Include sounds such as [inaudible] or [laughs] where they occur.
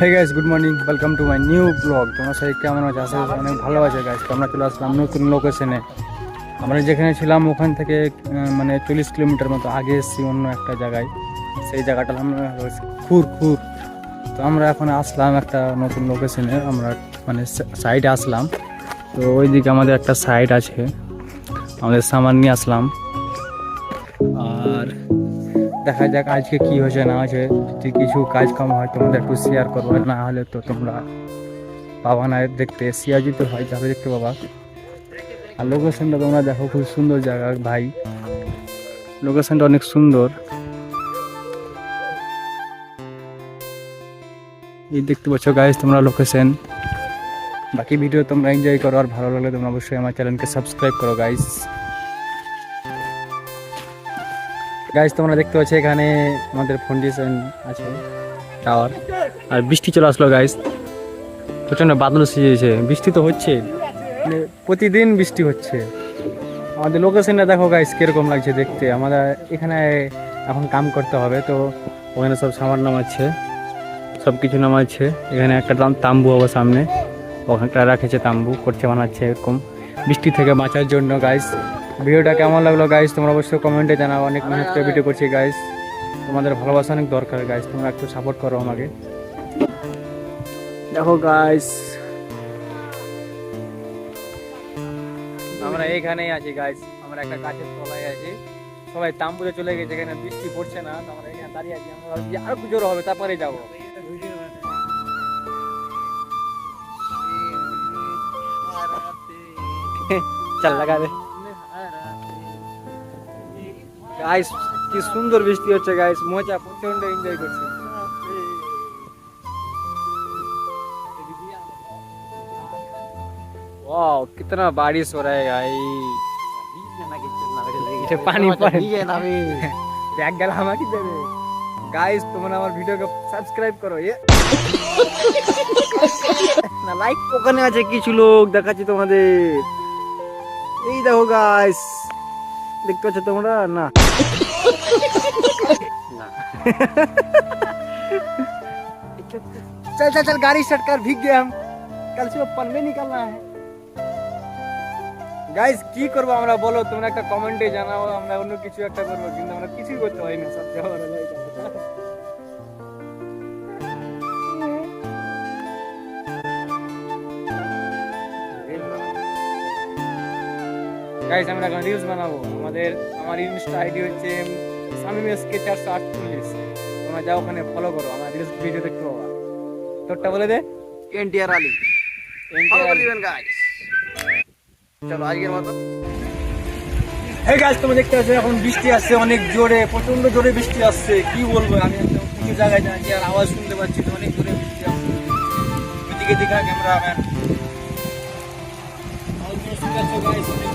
Hey guys good morning welcome to my new vlog তোমার সাথে কেমন আছে? আশা করি অনেক ভালো আছে গাইস তো আমরা চলে আসলাম নতুন লোকেশনে আমরা যেখানে ছিলাম ওখান থেকে মানে চল্লিশ কিলোমিটার মতো আগে এসেছি অন্য একটা জায়গায়। সেই জায়গাটা আমরা খুর খুর তো আমরা এখন আসলাম একটা নতুন লোকেশনে আমরা মানে সাইডে আসলাম। তো ওইদিকে আমাদের একটা সাইড আছে। আমাদের সামান নিয়ে আসলাম। আর দেখা যাক আজকে কি হয়েছে, না হয়েছে। যদি কিছু কাজ কাম হয়, তোমাদের একটু শেয়ার করব। না হলে তো তোমরা পাবা না দেখতে শেয়ার যদি হয়, যাবে দেখতে পাবা আর লোকেশনটা তোমরা দেখো, খুব সুন্দর জায়গা, ভাই। লোকেশনটা অনেক সুন্দর। এই দেখতে পাচ্ছ গাইজ তোমরা লোকেশন বাকি ভিডিও তোমরা এনজয় করো, আর ভালো লাগলে তোমরা অবশ্যই আমার চ্যানেলকে সাবস্ক্রাইব করো গাইজ গাইজ তোমরা দেখতে পাচ্ছ এখানে আমাদের ফাউন্ডেশন আছে টাওয়ার আর বৃষ্টি চলে আসলো গাইজ প্রচণ্ড বাদল সিজেছে বৃষ্টি তো হচ্ছে। মানে প্রতিদিন বৃষ্টি হচ্ছে। আমাদের লোকেশনটা দেখো গাইজ কীরকম লাগছে দেখতে। আমাদের এখানে এখন কাম করতে হবে, তো ওখানে সব সামান নামাচ্ছে। সব কিছু নামাচ্ছে। এখানে একটা তাম- তাম্বু হবে সামনে। ওখানটা রাখেছে তাম্বু, করছে বানাচ্ছে এরকম। বৃষ্টি থেকে বাঁচার জন্য গাইজ ভিডিওটা কেমন লাগল গাইজ তোমরা অবশ্যই কমেন্টে জানাও। অনেক মেহনত করে ভিডিও করছি গাইজ তোমাদের ভালোবাসা অনেক দরকার গাইজ তোমরা একটু সাপোর্ট করো আমাকে। দেখো গাইজ আমরা এইখানেই আছি গাইজ আমরা একটা গাছের তলায় আছি। সবাই তাম্বুতে চলে গেছে, এখানে বৃষ্টি পড়ছে না, তো আমরা এখানে দাঁড়িয়ে আছি। আমরা ভাবছি আরও জোর হবে, তারপরে যাব। চল, লাগা দে। গাইস কি সুন্দর বৃষ্টি হচ্ছে গাইস মজা প্রচন্ড এনজয় করছি वाओ कितना बारिश हो रहा है भाई এটা [laughs] পানি পড়ে ব্যাগ গেল আমাকে দেবে গাইস তোমরা আমার ভিডিওকে সাবস্ক্রাইব করো এ না লাইক ওখানে আছে কিছু লোক দেখাচ্ছি তোমাদের এই দেখো গাইস দেখতে পাচ্ছ তোমরা না चल चल चल गाड़ी स्टार्ट कर भीग गए हम कल से पन में निकलना है গাইস কি করবো আমরা বলো তোমরা একটা কমেন্টে জানাও আমরা অন্য কিছু একটা করবো কিন্তু আমরা কিছুই করতে পারি না সব যাওয়ার গাইস আমরা এখন রিলস বানাবো। আমাদের আমার ইনস্টা আইডি হচ্ছে সামিম এসকে চারশো আটচল্লিশ। তোমরা যাও ওখানে ফলো করো আমার রিলস ভিডিও দেখতে পাবা। তোরটা বলে দে। এনটিআর আলী। ফলো করে দিবেন গাইস চলো আজকের মতো। হে গাছ তুমি দেখতে পাচ্ছ এখন বৃষ্টি আসছে অনেক জোরে প্রচণ্ড জোরে বৃষ্টি আসছে। কি বলব আমি কিছু জায়গায় যাচ্ছি আর আওয়াজ শুনতে পাচ্ছি অনেক জোরে বৃষ্টি আসছে। ওইদিকে দেখা cameraman Yes, guys, so guys, medyo